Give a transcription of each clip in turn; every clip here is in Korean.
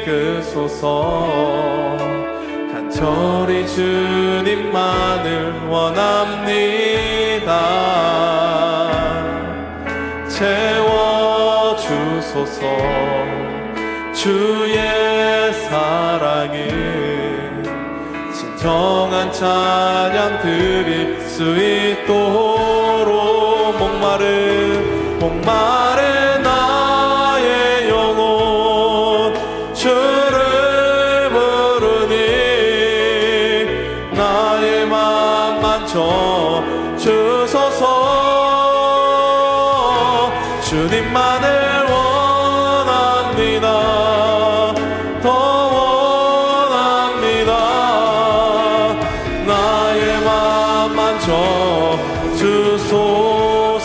이끄소서. 간절히 주님만을 원합니다. 채워 주소서. 주의 사랑을 진정한 찬양 드릴 수 있도록 목마른 목마른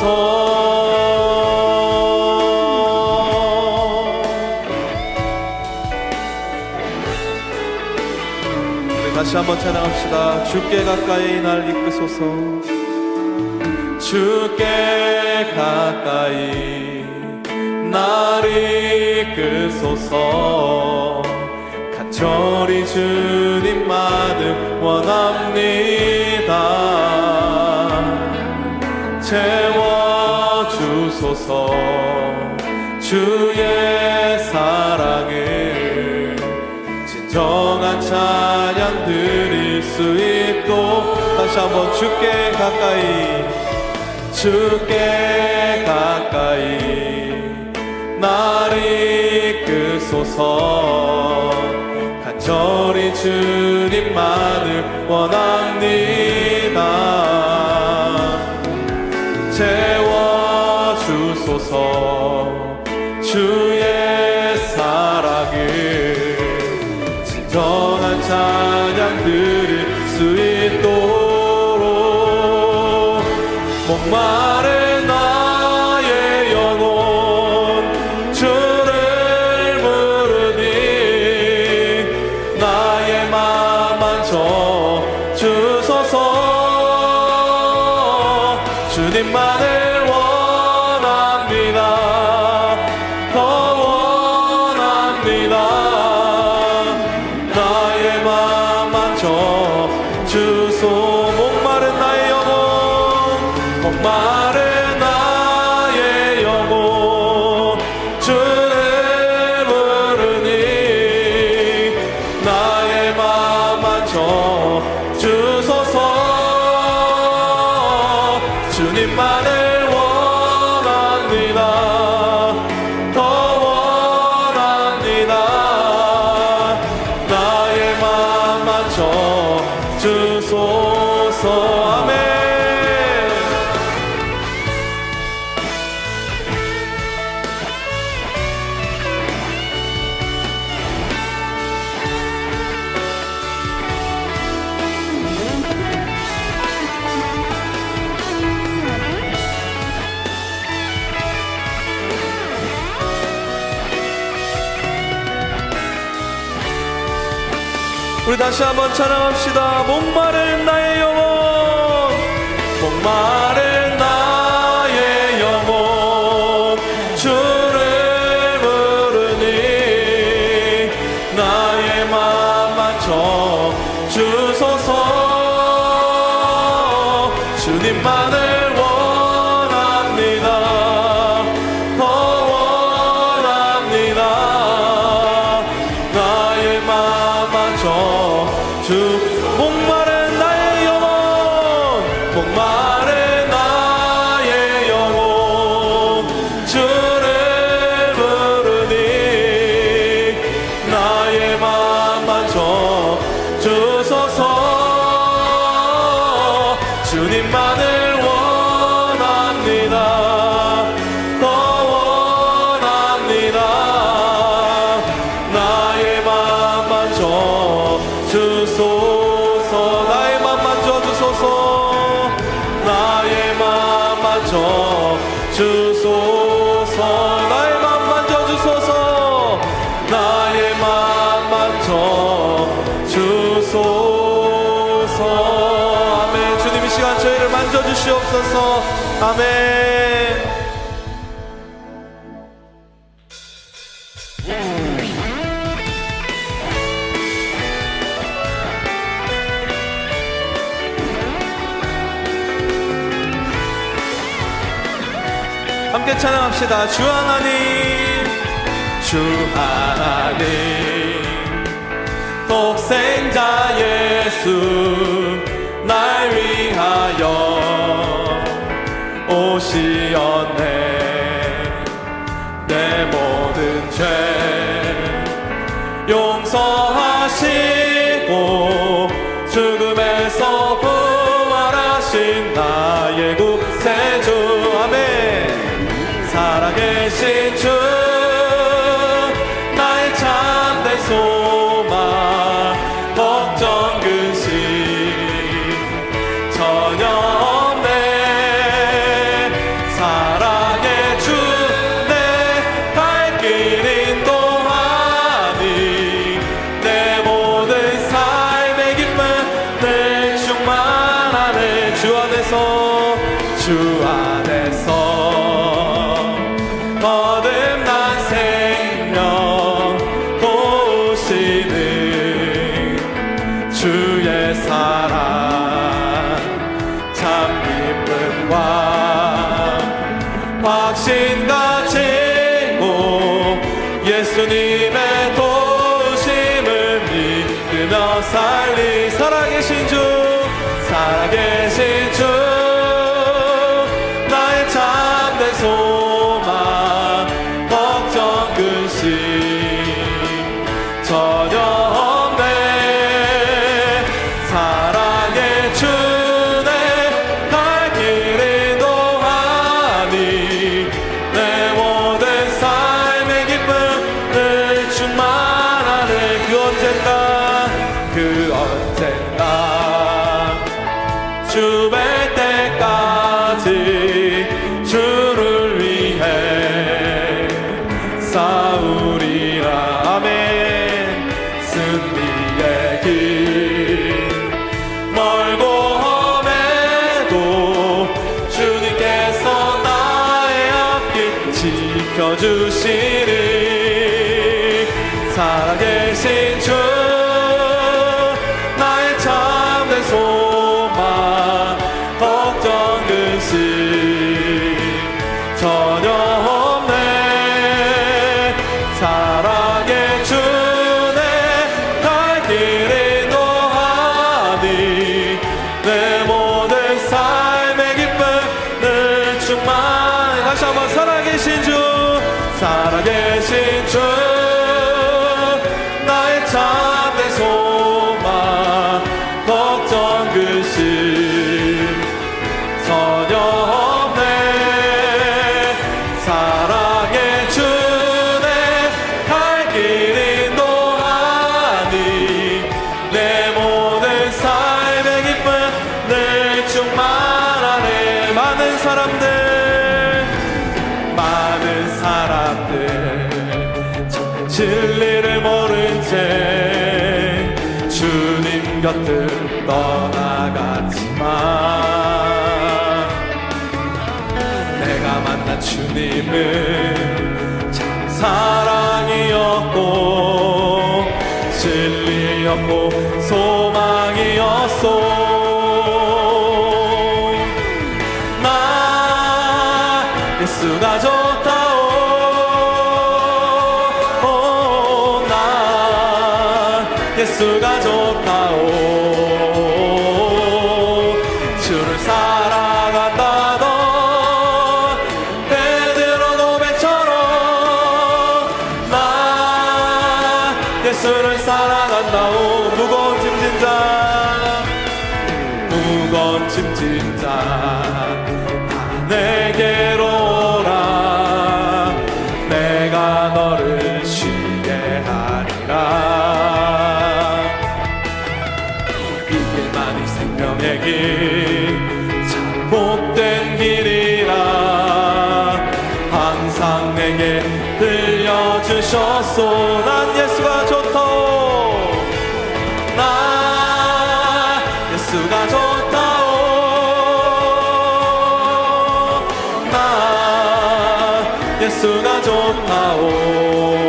주소서 우리 다시 한번 찬양합시다. 주께 가까이 날 이끄소서. 주께 가까이 날 이끄소서. 간절히 주님만을 원합니다. 채워 주소서. 주의 사랑을 진정한 찬양 드릴 수 있도록 다시 한번 주께 가까이 주께 가까이 날 이끄소서. 간절히 주님만을 원합니다 주소서. 주의 사랑을 진정한 찬양 드릴 수 있도록 목마른 나의 영혼 주를 부르니 나의 맘 만져 주소서. 주님만을 다시 한번 찬양합시다. 목마른 나 주님만을 아멘. 함께 찬양합시다. 주 하나님, 주 하나님, 독생자 예수, 날 city to to 많은 사람들 진리를 모른 채 주님 곁을 떠나갔지만 내가 만난 주님은 참 사랑이었고 진리였고 예수가 좋다오. 나 예수가 좋다오.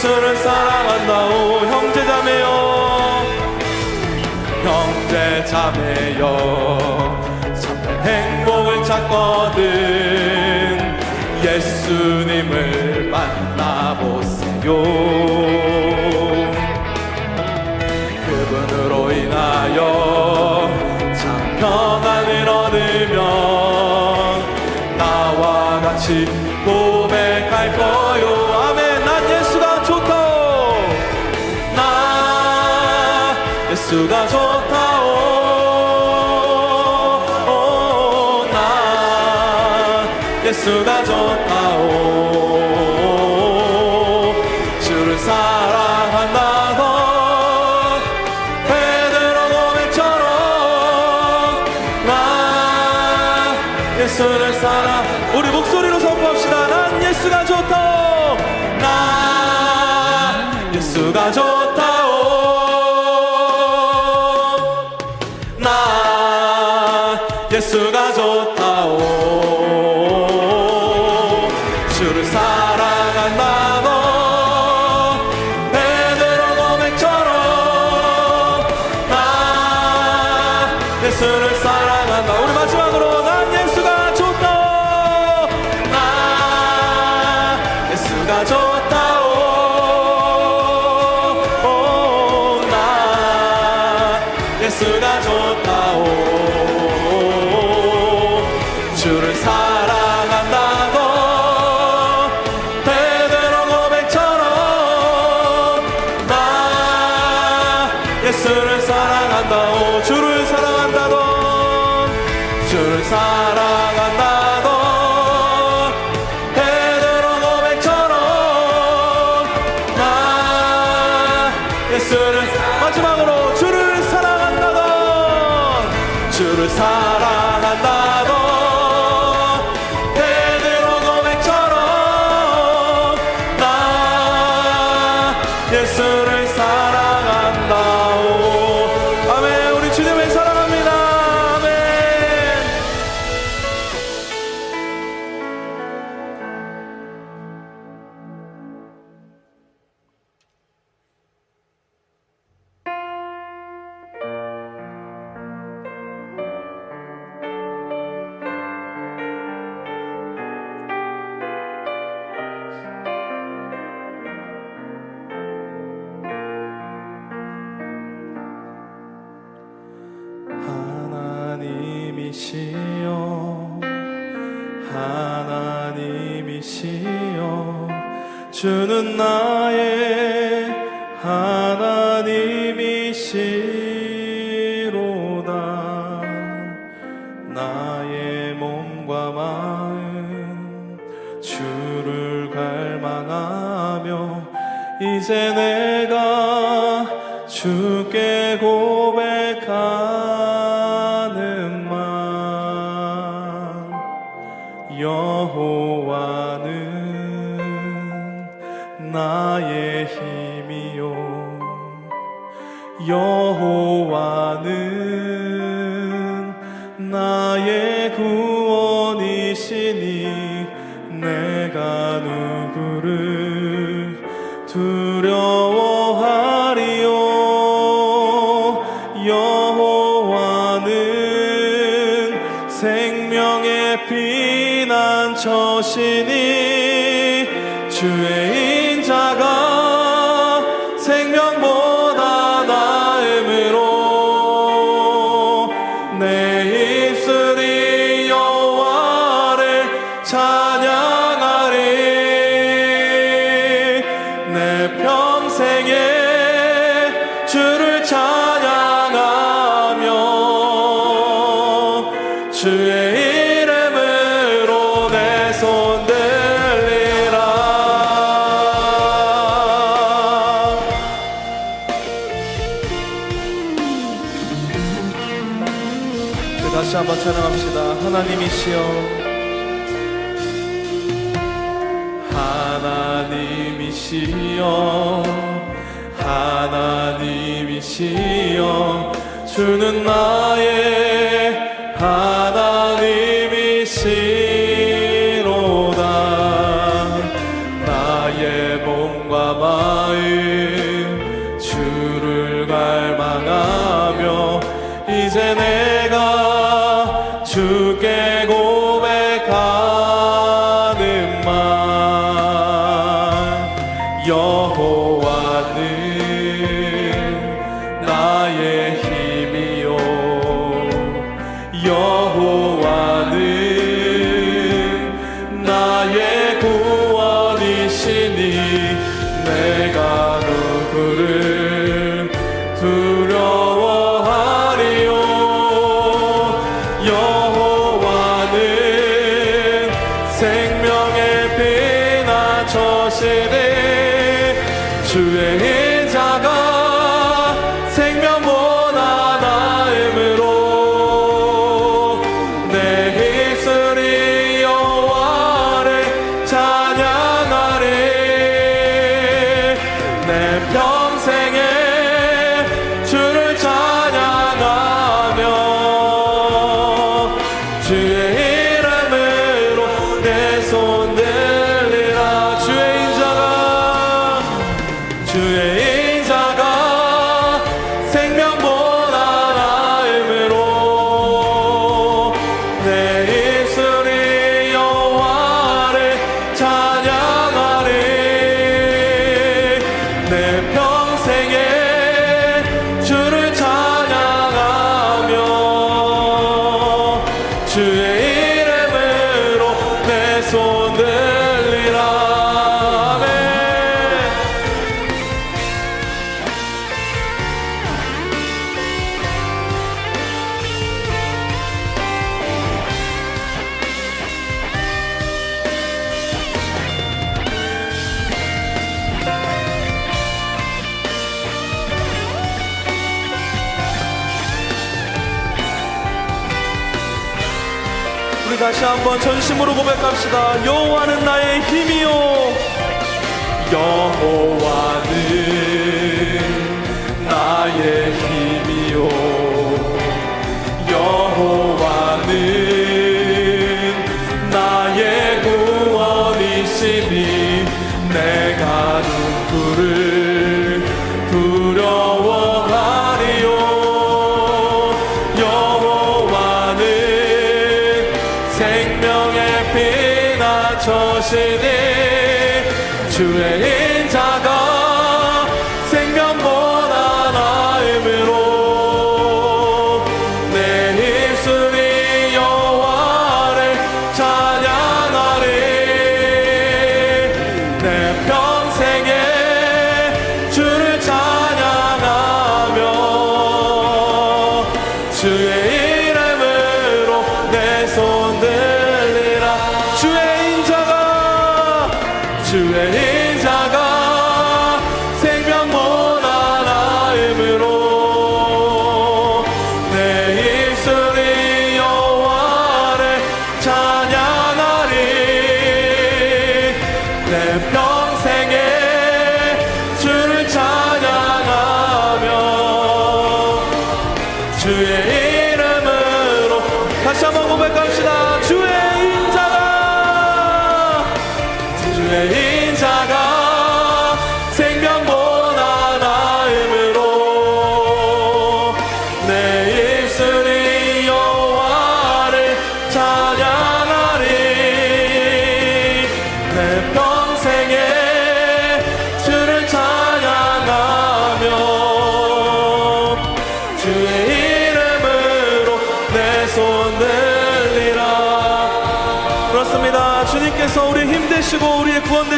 예수를 사랑한다오. 형제자매여. 형제자매여. 참된 행복을 찾거든. 예수님을 만나보세요. 그분으로 인하여 참 평안을 얻으며 나와 같이 예수가 좋다오. 나. 예수가 좋다오. 주를 사랑한다 예수를 사랑 우리 목소리로 선포합시다. 난 예수가 좋다오. 예수가 좋다 Sinister 마지막으로 주를 사랑한다던 주를 사랑 내게 고백하는 마음 여호와는 나의 힘이요 সেদিন 하나님이시여. 하나님이시여. 하나님이시여. 주는 나의 하나님. Його 한번 전심으로 고백합시다. 여호와는 나의 힘이요. 여호와는 나의 힘이요. 여호와는 나의 구원이시니 내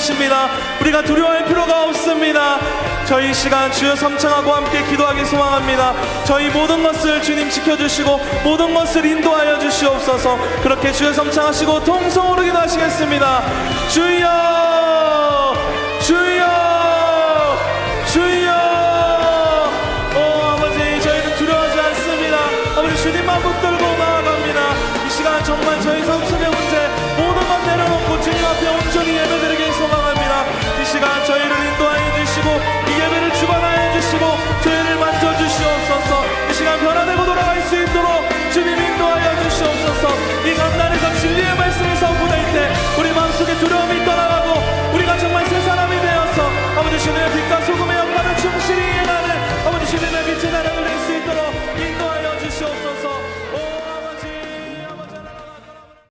만드십니다. 우리가 두려워할 필요가 없습니다. 저희 시간 주여 성창하고 함께 기도하기 소망합니다. 저희 모든 것을 주님 지켜주시고 모든 것을 인도하여 주시옵소서. 그렇게 주여 성창하시고 통성으로 기도하시겠습니다. 주여.